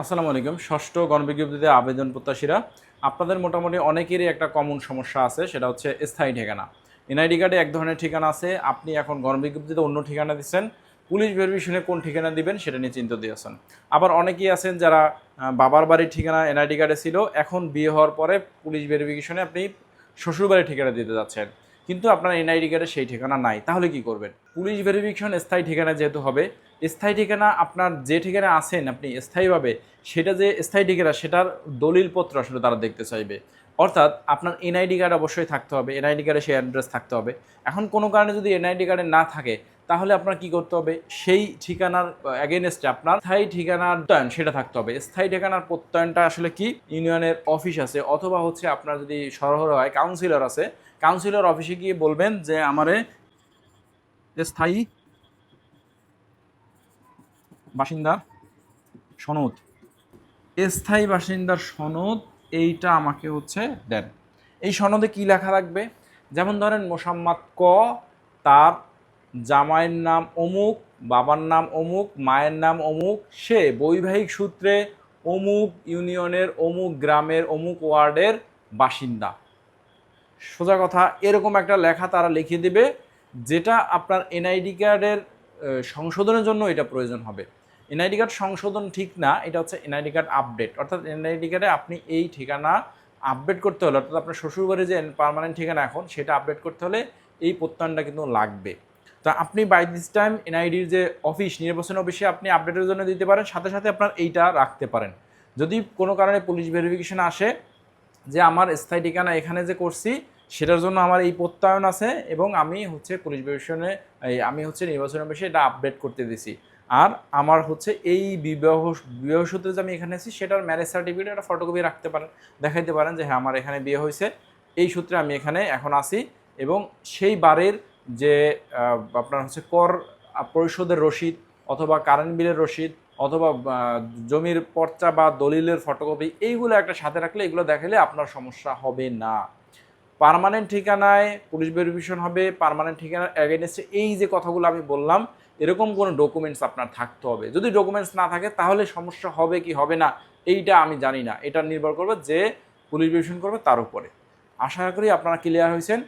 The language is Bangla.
আসসালামু আলাইকুম। ষষ্ঠ গণবিজ্ঞপ্তিতে আবেদন প্রত্যাশীরা, আপনাদের মোটামুটি অনেকেরই একটা কমন সমস্যা আছে, সেটা হচ্ছে স্থায়ী ঠিকানা। এনআইডি কার্ডে এক ধরনের ঠিকানা আছে, আপনি এখন গণবিজ্ঞপ্তিতে অন্য ঠিকানা দিচ্ছেন, পুলিশ ভেরিফিকেশনে কোন ঠিকানা দিবেন সেটা নিয়ে চিন্তা দিয়েছেন আবার অনেকেই আছেন যারা বাবার বাড়ির ঠিকানা এনআইডি কার্ডে ছিল, এখন বিয়ে হওয়ার পরে পুলিশ ভেরিফিকেশনে আপনি শ্বশুরবাড়ির ঠিকানা দিতে যাচ্ছেন। কিন্তু আপনার এনআইডি কার্ডে সেই ঠিকানা নাই। তাহলে কি করবেন? পুলিশ ভেরিফিকেশন স্থায়ী ঠিকানা যেহেতু হবে, স্থায়ী ঠিকানা আপনার যে ঠিকানা আছেন আপনি স্থায়ীভাবে, সেটা যে স্থায়ী ঠিকানা, সেটার দলিলপত্র আসলে তারা দেখতে চাইবে। অর্থাৎ আপনার এনআইডি কার্ড অবশ্যই থাকতে হবে এনআইডি কার্ডে সেই অ্যাড্রেস থাকতে হবে। এখন কোনো কারণে যদি এনআইডি কার্ডে না থাকে তাহলে আপনার কি করতে হবে? সেই ঠিকানার অ্যাগেনস্টে আপনার স্থায়ী ঠিকানার প্রত্যয়ন সেটা থাকতে হবে। স্থায়ী ঠিকানার প্রত্যয়নটা আসলে কি? ইউনিয়নের অফিস আছে অথবা হচ্ছে আপনার যদি সরহর হয় কাউন্সিলর আছে কাউন্সিলর অফিসে গিয়ে বলবেন যে আমারে স্থায়ী বাসিন্দার সনদ স্থায়ী বাসিন্দার সনদ এইটা আমাকে হচ্ছে দেন। এই সনদে কি লেখা থাকবে যেমন ধরেন মোসাম্মাদ ক তার জামাইয়ের নাম অমুক, বাবার নাম অমুক, মায়ের নাম অমুক, সে বৈবাহিক সূত্রে অমুক ইউনিয়নের, অমুক গ্রামের, অমুক ওয়ার্ডের বাসিন্দা। সোজা কথা, এরকম একটা লেখা তারা লিখে দেবে, যেটা আপনার এনআইডি কার্ডের সংশোধনের জন্য এটা প্রয়োজন হবে। এনআইডি কার্ড সংশোধন ঠিক না, এটা হচ্ছে এনআইডি কার্ড আপডেট। অর্থাৎ এনআইডি কার্ডে আপনি এই ঠিকানা আপডেট করতে হলে, অর্থাৎ আপনার শ্বশুরবাড়ির যে পার্মানেন্ট ঠিকানা এখন, সেটা আপডেট করতে হলে এই প্রত্যয়নটা কিন্তু লাগবে। তো আপনি বাই দিস টাইম এনআইডির যে অফিস নির্বাচন অফিসে আপনি আপডেটের জন্য দিতে পারেন, সাথে সাথে আপনার এইটা রাখতে পারেন। যদি কোনো কারণে পুলিশ ভেরিফিকেশন আসে যে আমার স্থায়ী ঠিকানা এখানে যে করছি, সেটার জন্য আমার এই প্রত্যয়ন আছে এবং আমি হচ্ছে পুলিশ ভেরিফিকেশনে আমি হচ্ছে নির্বাচন অফিসে এটা আপডেট করতে দিছি। আর আমার হচ্ছে এই বিবাহ বিবাহ সূত্রে যে আমি এখানে আছি, সেটার ম্যারেজ সার্টিফিকেট একটা ফটোকপি রাখতে পারেন, দেখাইতে পারেন যে হ্যাঁ আমার এখানে বিয়ে হয়েছে। এই সূত্রে আমি এখানে এখন আছি এবং সেই বারের যে আপনার হচ্ছে কর পরিশোধের রসিদ অথবা কারেন্ট বিলের রসিদ অথবা জমির পর্চা বা দলিলের ফটোকপি এইগুলো একটা সাথে রাখলে এগুলো দেখালে আপনার সমস্যা হবে না। পার্মানেন্ট ঠিকানায় পুলিশ ভেরিফিকেশন হবে পারমানেন্ট ঠিকানার অ্যাগেনস্টে এই যে কথাগুলো আমি বললাম, এরকম কোনো ডকুমেন্টস আপনার থাকতে হবে। যদি ডকুমেন্টস না থাকে তাহলে সমস্যা হবে কি হবে না, এইটা আমি জানি না। এটা নির্ভর করবে যে পুলিশ ভেরিফিকেশন করবে তার উপরে। আশা করি আপনারা ক্লিয়ার হয়েছেন।